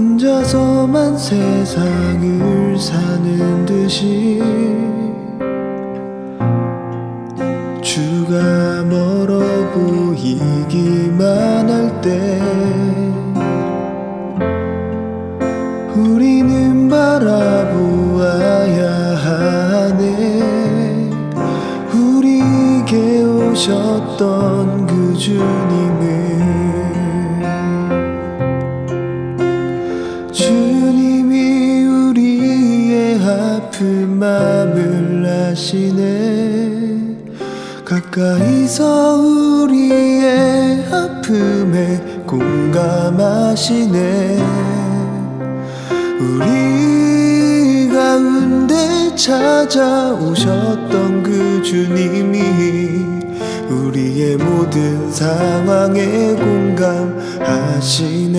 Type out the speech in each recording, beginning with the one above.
혼자서만 세상을 사는 듯이 주가 멀어 보이기만 할 때 우리는 바라보아야 하네. 우리에게 오셨던 그 주님을 주님이 우리의 아픈 마음을 아시네. 가까이서 우리의 아픔에 공감하시네. 우리 가운데 찾아오셨던 그 주님이 우리의 모든 상황에 공감하시네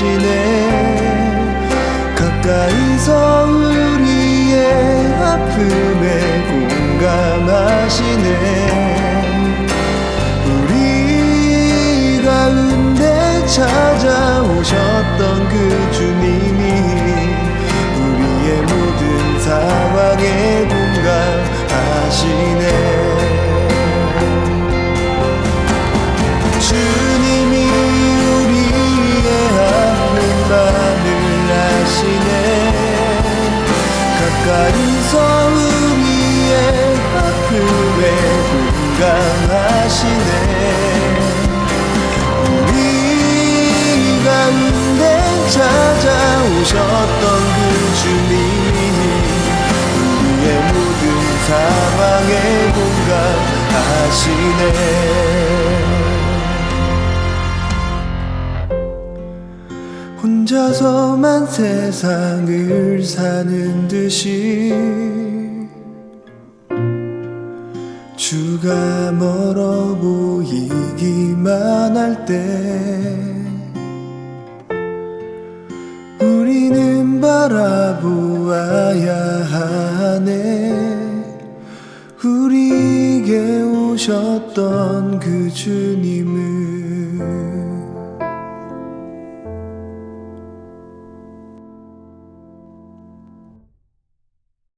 아시네 가까이서 우리의 아픔에 공감하시네. 우리 가운데 찾아오셨던 그 감하시네. 우리 가운데 찾아오셨던 그 주님이 우리의 모든 상황에 공감하시네. 혼자서만 세상을 사는 듯이 주가 멀어 보이기만 할 때 우리는 바라보아야 하네. 우리에게 오셨던 그 주님을